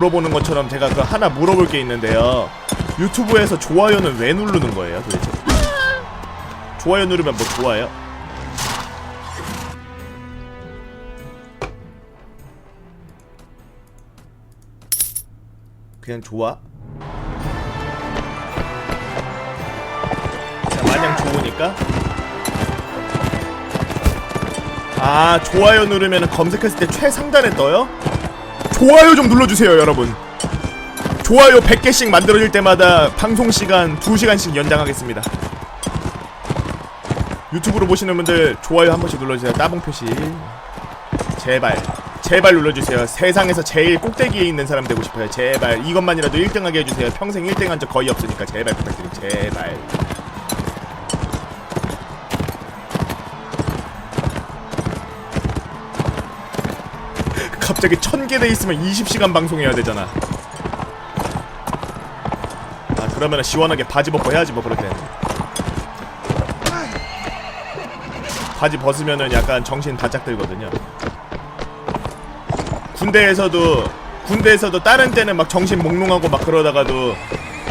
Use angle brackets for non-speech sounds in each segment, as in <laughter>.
물어보는 것처럼 제가 그 하나 물어볼 게 있는데요. 유튜브에서 좋아요는 왜 누르는 거예요, 도대체? 좋아요 누르면 뭐 좋아요? 그냥 좋아? 그냥 마냥 좋으니까? 아, 좋아요 누르면 검색했을 때 최상단에 떠요? 좋아요 좀 눌러주세요 여러분. 좋아요 100개씩 만들어질 때마다 방송시간 2시간씩 연장하겠습니다. 유튜브로 보시는 분들 좋아요 한 번씩 눌러주세요. 따봉 표시. 제발. 제발 눌러주세요. 세상에서 제일 꼭대기에 있는 사람 되고 싶어요. 제발. 이것만이라도 1등하게 해주세요. 평생 1등 한 적 거의 없으니까 제발 부탁드립니다 제발 갑자기 1000개 돼 있으면 20시간 방송해야 되잖아. 아, 그러면 시원하게 바지 벗고 해야지 뭐 그럴 땐. 바지 벗으면은 약간 정신 바짝 들거든요. 군대에서도 군대에서도 다른 때는 막 정신 몽롱하고 막 그러다가도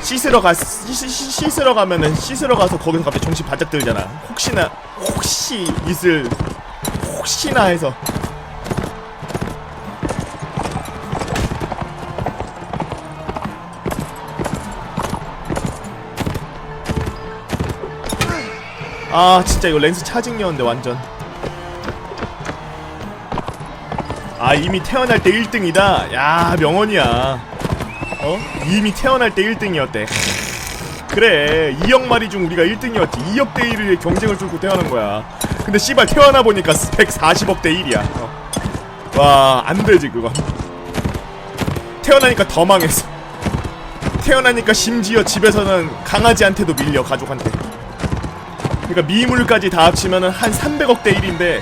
씻으러 가 씻, 씻, 씻으러 가면은 씻으러 가서 거기서 갑자기 정신 바짝 들잖아. 혹시나 혹시 있을 혹시나 해서 아 진짜 이거 렌즈 차징이었는데 완전. 아 이미 태어날 때 1등이다. 야 명언이야. 어? 이미 태어날 때 1등이었대. 그래 2억 마리 중 우리가 1등이었지. 2억 대 1의 경쟁을 뚫고 태어난 거야. 근데 씨발 태어나 보니까 140억 대 1이야. 어. 와 안되지 그건. 태어나니까 더 망했어. 태어나니까 심지어 집에서는 강아지한테도 밀려 가족한테 그러니까 미물까지 다 합치면은 한 300억 대 1인데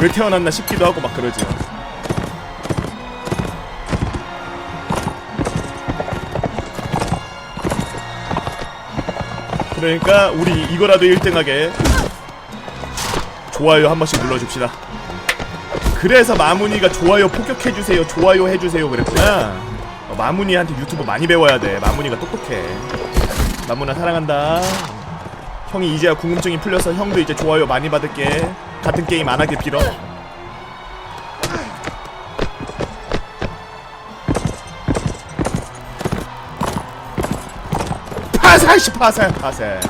왜 태어났나 싶기도 하고 막 그러지요. 그러니까 우리 이거라도 1등하게 좋아요 한 번씩 눌러줍시다. 그래서 마무니가 좋아요 폭격해주세요, 좋아요 해주세요 그랬구나. 어, 마무니한테 유튜브 많이 배워야 돼. 마무니가 똑똑해. 마무나 사랑한다. 형이 이제야 궁금증이 풀려서 형도 이제 좋아요 많이 받을게. 같은 게임 안 하길 빌어. 파살 씨 파살 파살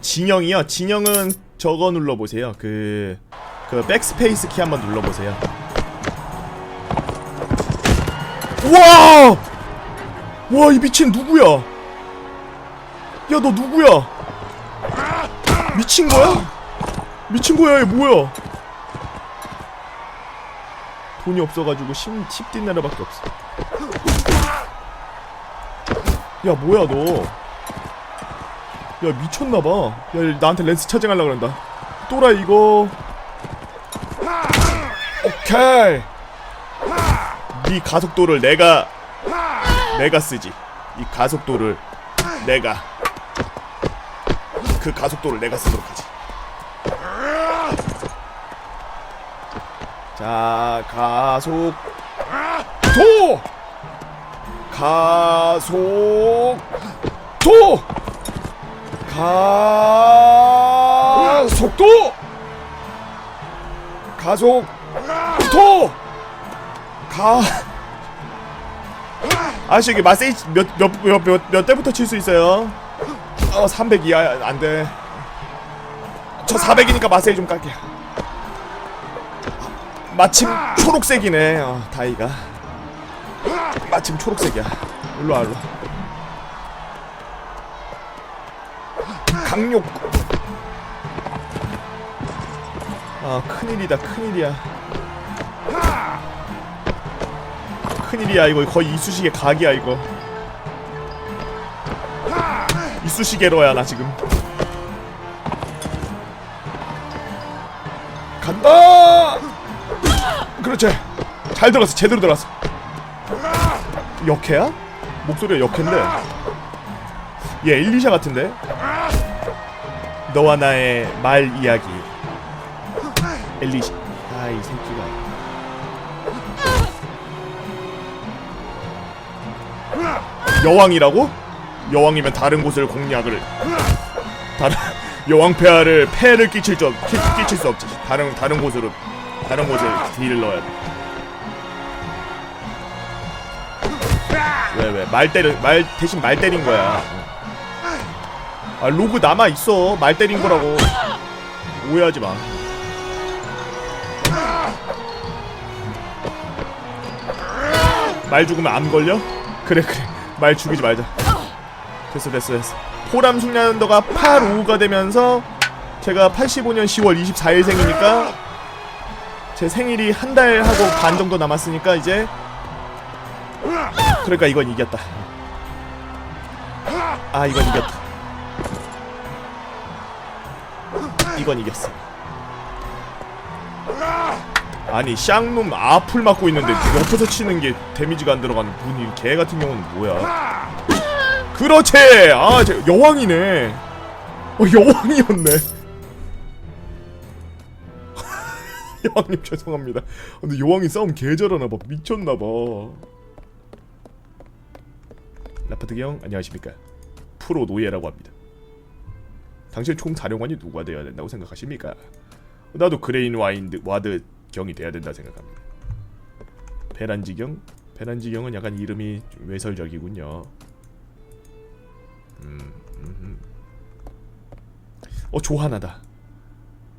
진영이요? 진영은 저거 눌러보세요. 그 그 백스페이스 키 한번 눌러보세요. 와! 와 이 미친 누구야? 야 너 누구야? 미친 거야? 미친 거야 얘 뭐야? 돈이 없어가지고 10, 10디나르밖에 없어 야 뭐야 너? 야 미쳤나봐 야얘 나한테 렌스 차징하려 그런다 또라 이거 오케이 네 가속도를 내가 내가 쓰지. 이 가속도를 내가 그 가속도를 내가 쓰도록 하지. 자, 가속 도 가속 도 가속도 가속 도 가 아저씨 여기 마세이지 몇몇 몇, 몇, 몇 대부터 칠 수 있어요? 어, 300 이하 안 돼. 저 400이니까 마세이 좀 깔게요. 마침 초록색이네. 어, 다이가. 마침 초록색이야. 일로 와, 일로. 와. 강력. 아, 큰일이다, 큰일이야. 큰일이야 이거. 거의 이쑤시개 각이야 이거. 이쑤시개로야 나 지금. 간다! 그렇지. 잘 들었어 제대로 들었어. 역해야? 목소리가 역해인데. 얘 엘리샤 같은데? 너와 나의 말 이야기. 엘리시 아이 새끼가 여왕이라고? 여왕이면 다른 곳을 공략을 다른 여왕 폐하를 폐를 끼칠 수 없, 끼, 끼칠 수 없지 다른 다른 곳으로 다른 곳에 딜을 넣어야 돼. 왜왜말 때려 말 대신 말 때린 거야. 아 로그 남아 있어 말 때린 거라고 오해하지 마. 말 죽으면 암 걸려? 그래 그래 말 죽이지 말자. 됐어 됐어 됐어. 호람 숙련도가 85가 되면서 제가 85년 10월 24일 생이니까 제 생일이 한 달 하고 반 정도 남았으니까 이제 그러니까 이건 이겼다. 아 이건 이겼다. 이건 이겼어. 아니 쌍놈 앞을 맞고 있는데 옆에서 치는 게 데미지가 안 들어가는 분이 개 같은 경우는 뭐야? 그렇지. 아 저, 여왕이네. 어 여왕이었네. <laughs> 여왕님 죄송합니다. 근데 여왕이 싸움 개 잘하나봐 미쳤나봐. 라파트 경 안녕하십니까? 프로 노예라고 합니다. 당신 총 사령관이 누가 되어야 된다고 생각하십니까? 나도 그레인 와인드 와드 경이 돼야 된다 생각합니다. 베란지 경? 베란지 경은 약간 이름이 좀 외설적이군요. 음, 음. 어 조하나다.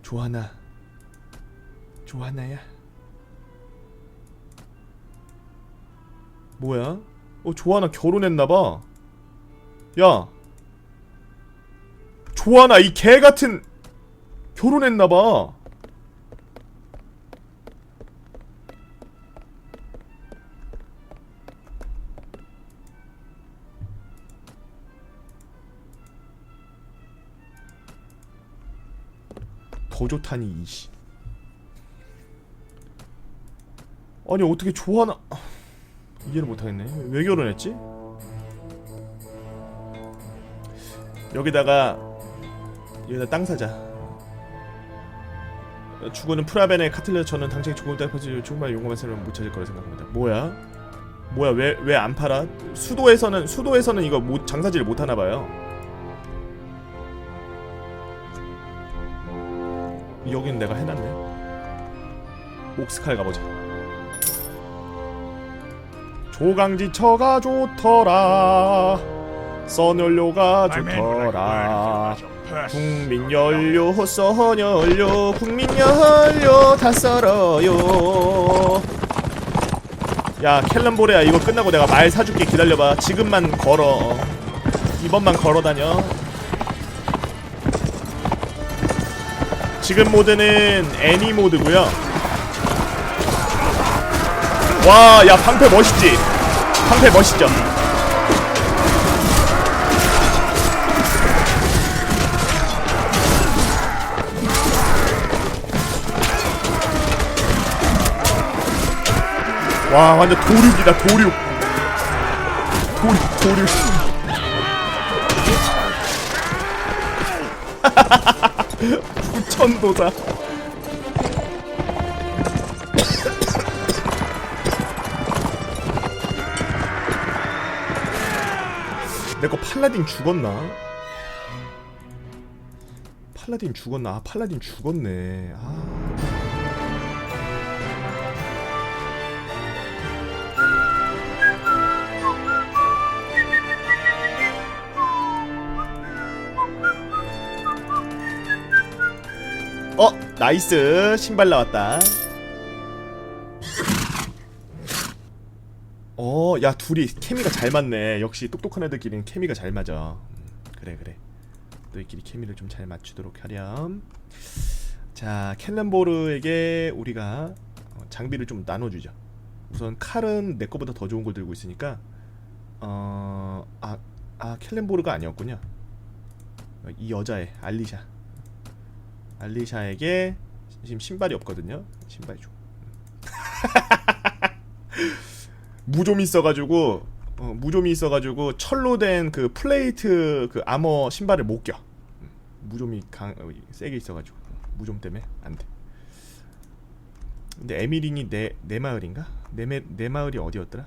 조하나. 조하나야. 뭐야? 어 조하나 결혼했나봐. 야. 조하나 이 개 같은 결혼했나봐. 더 좋다니 이씨. 아니 어떻게 조하나 이해를 못하겠네. 왜 결혼했지? 여기다가 여기다 땅 사자. 죽어는 프라벤의 카틀레 저는 당장에 죽음을 따라서 정말 용감한 사람은 못 찾을 거라 생각합니다. 뭐야? 뭐야 왜 왜 안 팔아? 수도에서는 수도에서는 이거 못 장사지를 못 하나 봐요. 여긴 내가 해놨네. 옥스칼 가보자. 조강지처가 좋더라. 써연료가 좋더라. 국민연료, 써연료, 국민연료 다 썰어요. 야 켈런보레야 이거 끝나고 내가 말 사줄게 기다려봐. 지금만 걸어. 이번만 걸어다녀. 지금 모드는 애니 모드고요. 와, 야 방패 멋있지? 방패 멋있죠? 와, 완전 도륙이다, 도륙. 도륙, 도륙. <laughs> 부천도사. 내거 팔라딘 죽었나? 팔라딘 죽었나? 아, 팔라딘 죽었네. 아. 나이스. 신발 나왔다. 어, 야 둘이 케미가 잘 맞네. 역시 똑똑한 애들끼리는 케미가 잘 맞아. 음, 그래 그래. 너희끼리 케미를 좀 잘 맞추도록 하렴. 자, 켈렌보르에게 우리가 어, 장비를 좀 나눠주자. 우선 칼은 내 거보다 더 좋은 걸 들고 있으니까 어, 아, 아 켈렌보르가 아니었군요. 어, 이 여자애 알리샤. 알리샤에게 지금 신발이 없거든요. 신발 줘. <laughs> 무좀이 있어가지고 어, 무좀이 있어가지고 철로 된 그 플레이트 그 아머 신발을 못 껴. 음, 무좀이 강 어, 세게 있어가지고 무좀 때문에 안 돼. 근데 에미린이 내 내 마을인가? 내, 매, 내 마을이 어디였더라?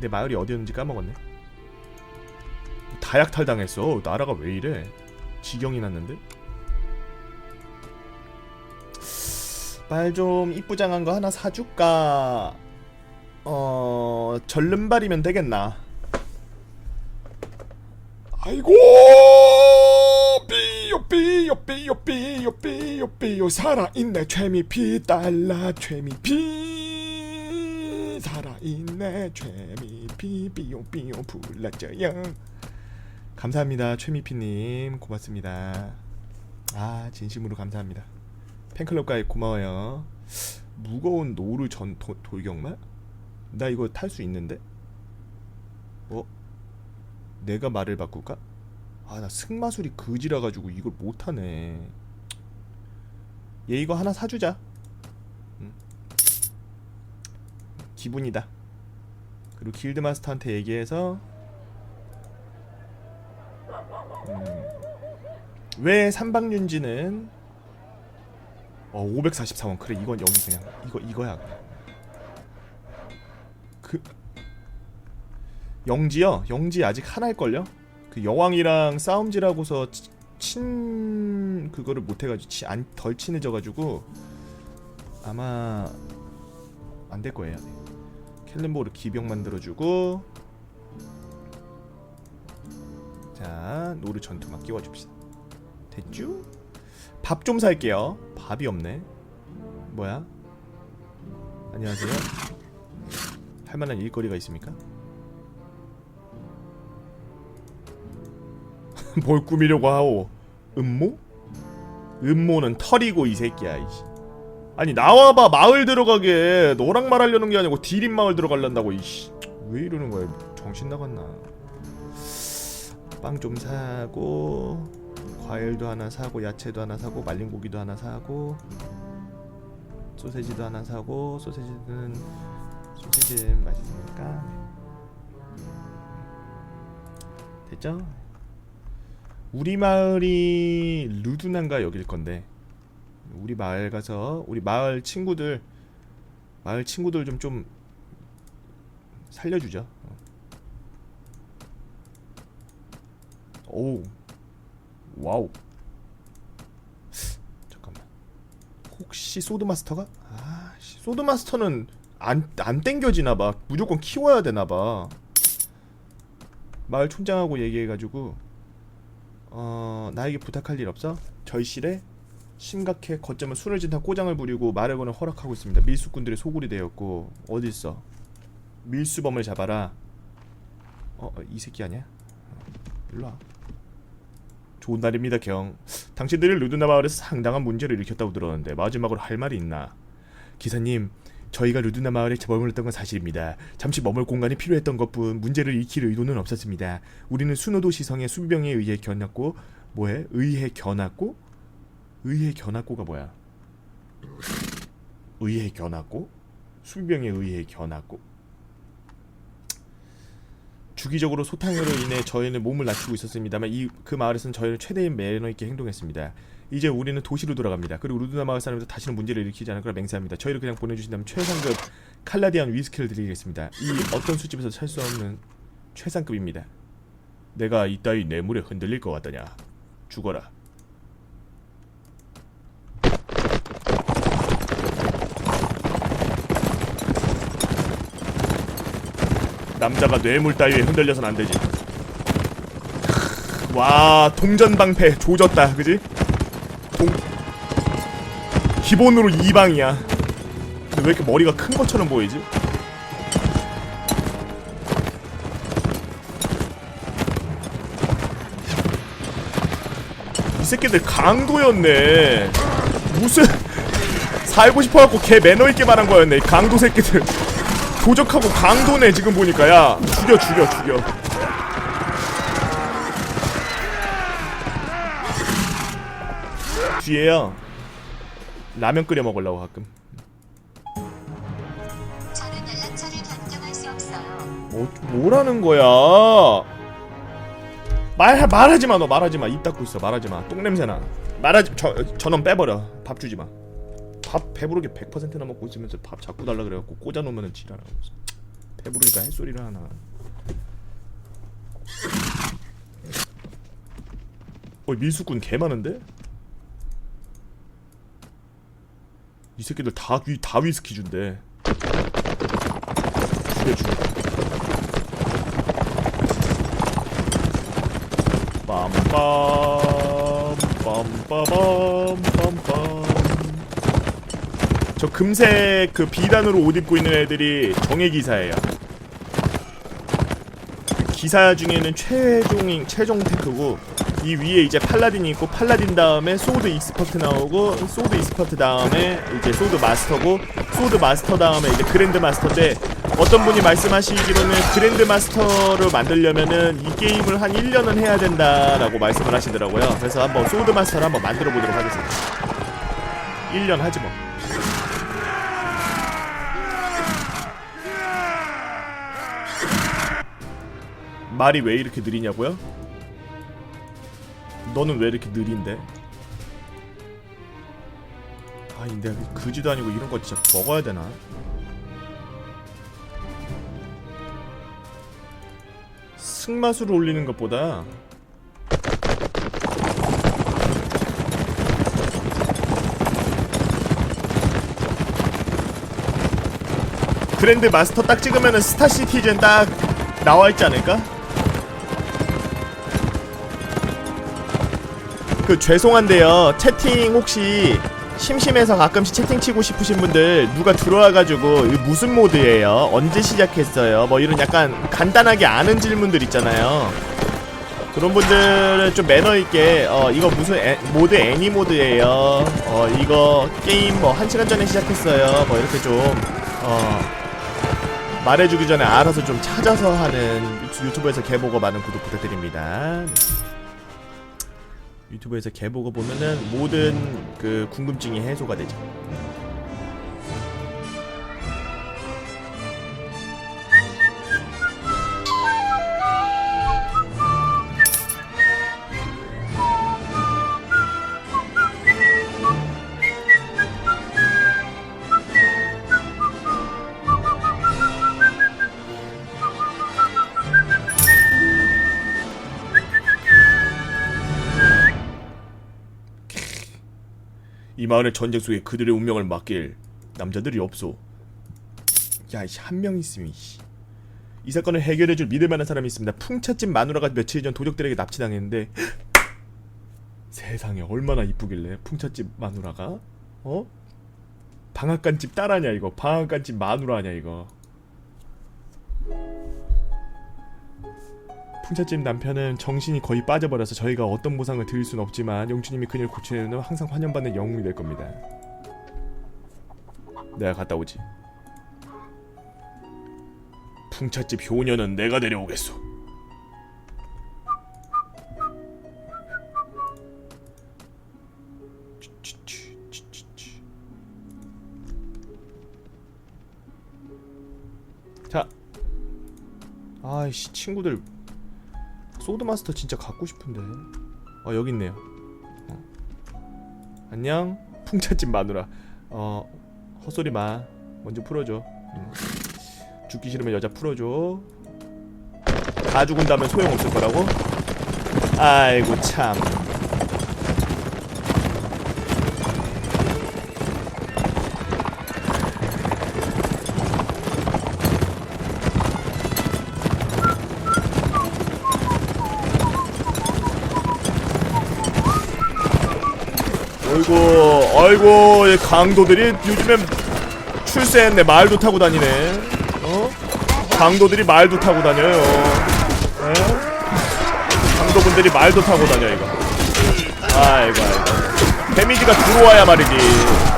내 마을이 어디였는지 까먹었네. 다약탈 당했어. 나라가 왜 이래? 지경이 났는데. 말좀 이쁘장한 거 하나 사줄까? 어 절름발이면 되겠나? 아이고 삐요 삐요 삐요 삐요 삐요 삐요 살아있네 최미피 달라 최미피 살아있네 최미피 삐요 삐요 불러줘요 감사합니다 최미피님 고맙습니다. 아 진심으로 감사합니다. 팬클럽 가입 고마워요. 무거운 노루 전 도, 돌격말? 나 이거 탈 수 있는데? 어? 내가 말을 바꿀까? 아 나 승마술이 그지라 가지고 이걸 못 하네. 얘 이거 하나 사주자. 응. 기분이다. 그리고 길드 마스터한테 얘기해서 음, 왜 삼방윤지는 어 544원. 그래 이건 여기 그냥 이거 이거야. 그 영지요? 영지 아직 하나일 걸요? 그 여왕이랑 싸움질하고서 치- 친 그거를 못 해가지고 치, 안, 덜 친해져가지고 아마 안 될 거예요. 켈렌보르 기병 만들어주고 자 노르 전투만 끼워줍시다. 됐죠? 밥 좀 살게요. 밥이 없네. 뭐야? 안녕하세요. 할 만한 일거리가 있습니까? <laughs> 뭘 꾸미려고 하오? 음모? 음모는 털이고 이 새끼야 이씨. 아니 나와봐. 마을 들어가게. 너랑 말하려는 게 아니고 디린 마을 들어갈란다고 이씨. 왜 이러는 거야? 정신 나갔나? 빵 좀 사고 과일도 하나 사고 야채도 하나 사고 말린 고기도 하나 사고 소세지도 하나 사고 소세지는 소세지 맛있으니까 됐죠? 우리 마을이 루드난가 여길 건데 우리 마을 가서 우리 마을 친구들 마을 친구들 좀좀 살려주죠. 어. 오, 와우. 잠깐만. 혹시 소드 마스터가? 아, 씨, 소드 마스터는 안 안 땡겨지나 봐. 무조건 키워야 되나 봐. 마을 촌장하고 얘기해가지고 어 나에게 부탁할 일 없어? 절실해? 심각해 거점은 술을 진다 꼬장을 부리고 말을 거는 허락하고 있습니다. 밀수꾼들의 소굴이 되었고 어디 있어? 밀수범을 잡아라. 어 이 새끼 아니야? 어, 일로 와. 좋은 날입니다, 경. 당신들이 루드나 마을에서 상당한 문제를 일으켰다고 들었는데 마지막으로 할 말이 있나? 기사님, 저희가 루드나 마을에 머물렀던 건 사실입니다. 잠시 머물 공간이 필요했던 것뿐 문제를 익힐 의도는 없었습니다. 우리는 순호도 시성의 수비병에 의해 견났고 뭐해? 의해 견났고? 의해 견났고가 뭐야? 의해 견났고? 수비병에 의해 견났고? 주기적으로 소탕으로 인해 저희는 몸을 낮추고 있었습니다만 이 그 마을에서는 저희는 최대의 매너 있게 행동했습니다. 이제 우리는 도시로 돌아갑니다. 그리고 루드나 마을 사람들 다시는 문제를 일으키지 않을 거라 맹세합니다. 저희를 그냥 보내주신다면 최상급 칼라디안 위스키를 드리겠습니다. 이 어떤 술집에서 살 수 없는 최상급입니다. 내가 이따위 뇌물에 흔들릴 것 같더냐? 죽어라. 남자가 뇌물 따위에 흔들려선 안 되지. 와 동전 방패 조졌다, 그지? 동 기본으로 2방이야. 근데 왜 이렇게 머리가 큰 것처럼 보이지? 이 새끼들 강도였네. 무슨 <laughs> 살고 싶어갖고 걔 매너 있게 말한 거였네. 이 강도 새끼들. 도적하고 강도네 지금 보니까 야 죽여 죽여 죽여. 뒤에요. 라면 끓여 먹으려고 가끔. 뭐 뭐라는 거야? 말 말하지 마, 너 말하지 마. 입 닫고 있어. 말하지 마. 똥 냄새 나. 말하지 저 전원 빼버려. 밥 주지 마. 밥 배부르게 100%나 먹고 있으면서 밥 자꾸 달라 그래갖고 꽂아놓으면은 지랄하고 있어. 배부르니까 햇소리를 하나 어 밀수꾼 개 많은데? 이 새끼들 다, 위, 다 위스키 준대 죽여 죽여 빰빰 빰빠밤 빰빰 저 금색 그 비단으로 옷 입고 있는 애들이 정예 기사예요. 그 기사 중에는 최종인 최종 테크고 이 위에 이제 팔라딘이 있고 팔라딘 다음에 소드 익스퍼트 나오고 소드 익스퍼트 다음에 이제 소드 마스터고 소드 마스터 다음에 이제 그랜드 마스터인데 어떤 분이 말씀하시기로는 그랜드 마스터를 만들려면은 이 게임을 한 1년은 해야 된다라고 말씀을 하시더라고요. 그래서 한번 소드 마스터를 한번 만들어 보도록 하겠습니다. 1년 하지 뭐. 말이 왜 이렇게 느리냐고요? 너는 왜 이렇게 느린데? 아, 근데 그지도 아니고 이런 거 진짜 먹어야 되나? 승마술을 올리는 것보다 그랜드 마스터 딱 찍으면은 스타 시티즌 딱 나와 있지 않을까? 그 죄송한데요 채팅 혹시 심심해서 가끔씩 채팅 치고 싶으신 분들 누가 들어와가지고 무슨 모드예요? 언제 시작했어요? 뭐 이런 약간 간단하게 아는 질문들 있잖아요. 그런 분들은 좀 매너 있게 어 이거 무슨 애, 모드 애니 모드예요. 어 이거 게임 뭐 한 시간 전에 시작했어요. 뭐 이렇게 좀어 말해주기 전에 알아서 좀 찾아서 하는 유튜- 유튜브에서 개보고 많은 구독 부탁드립니다. 유튜브에서 개보고 보면은 모든 그 궁금증이 해소가 되죠. 마을의 전쟁 속에 그들의 운명을 맡길 남자들이 없소. 야, 한 명 있으면 이씨. 이 사건을 해결해줄 믿을 만한 사람이 있습니다. 풍차집 마누라가 며칠 전 도적들에게 납치당했는데 <gasps> 세상에 얼마나 이쁘길래 풍차집 마누라가 어? 방앗간집 딸아냐 이거 방앗간집 마누라냐 이거 풍차집 남편은 정신이 거의 빠져버려서 저희가 어떤 보상을 드릴 수는 없지만 영주님이 그녀를 고치려면 항상 환영받는 영웅이 될 겁니다. 내가 갔다 오지. 풍차집 효녀는 내가 데려오겠소. 자, 아이씨 친구들 소드마스터 진짜 갖고 싶은데. 어 여기 있네요. 어. 안녕 풍차집 마누라. 어 헛소리 마. 먼저 풀어줘. 응. 죽기 싫으면 여자 풀어줘. 다 죽은다면 소용없을 거라고? 아이고 참. 어이구 이 강도들이 요즘엔 출세했네. 말도 타고 다니네. 어? 강도들이 말도 타고 다녀요. 에? 강도분들이 말도 타고 다녀 이거. 아이고 아이고. 데미지가 들어와야 말이지.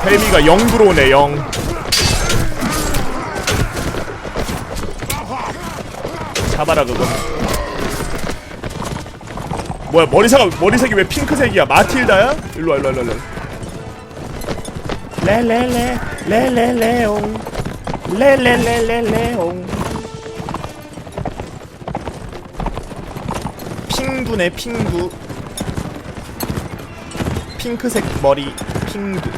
데미가 0 들어오네 0 잡아라 그거. 뭐야 머리색이 머리색이 왜 핑크색이야? 마틸다야? 일로와 일로와 일로와 레레레 레레레옹. 레레레레레옹. 핑두네 핑두 핑크색 머리 핑두